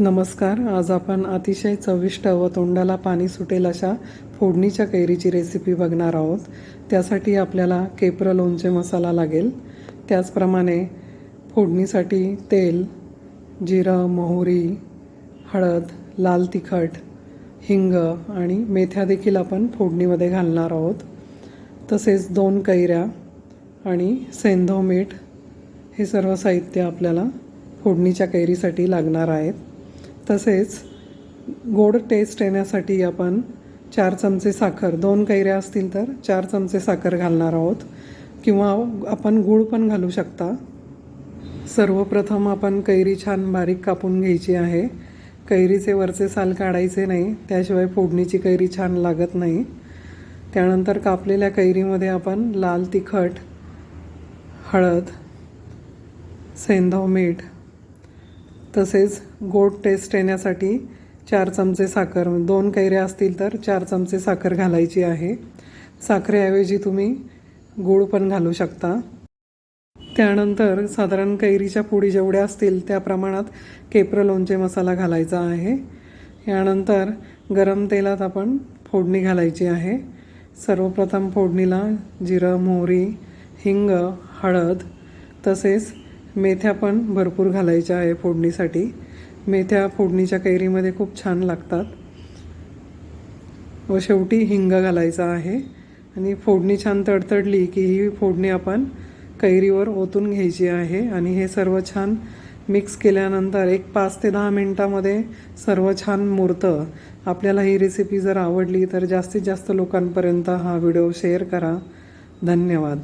नमस्कार. आज आपण अतिशय चविष्ट व तोंडाला पाणी सुटेल अशा फोडणीच्या कैरीची रेसिपी बघणार आहोत. त्यासाठी आपल्याला केप्र लोणचे मसाला लागेल. त्याचप्रमाणे फोडणीसाठी तेल जिरं मोहरी हळद लाल तिखट हिंग आणि मेथ्या देखील आपण फोडणीमध्ये घालणार आहोत. तसेच दोन कैऱ्या आणि सेंधो मीठ हे सर्व साहित्य आपल्याला फोडणीच्या कैरीसाठी लागणार आहेत. तसेच गोड टेस्ट येण्यासाठी आपण चार चमचे साखर दोन कैऱ्या असतील तर चार चमचे साखर घालणार आहोत. किंवा आपण गूळ पण घालू शकता. सर्वप्रथम आपण कैरी छान बारीक कापून घ्यायची आहे. कैरीचे वरचे साल काढायचे नाही त्याशिवाय फोडणीची कैरी छान लागत नाही. त्यानंतर कापलेल्या कैरीमध्ये आपण लाल तिखट हळद सेंधव मीठ तसेच गोड टेस्ट येण्यासाठी चार चमचे साखर दोन कैऱ्या असतील तर चार चमचे साखर घालायची आहे. साखरेऐवजी तुम्ही गूळ पण घालू शकता. त्यानंतर साधारण कैरीच्या पुडी जेवढ्या असतील त्या प्रमाणात केप्रं लोणचे मसाला घालायचा आहे. यानंतर गरम तेलात आपण फोडणी घालायची आहे. सर्वप्रथम फोडणीला जिरं मोहरी हिंग हळद तसेच मेथ्या पण भरपूर घालायच्या आहे फोडणीसाठी. मेथ्या फोडणीच्या कैरीमध्ये खूप छान लागतात. व शेवटी हिंग घालायचा आहे. आणि फोडणी छान तडतडली की ही फोडणी आपण कैरीवर ओतून घ्यायची आहे. आणि हे सर्व छान मिक्स केल्यानंतर एक पाच ते दहा मिनटामध्ये सर्व छान मुरतं. आपल्याला ही रेसिपी जर आवडली तर जास्तीत जास्त लोकांपर्यंत हा व्हिडिओ शेअर करा. धन्यवाद.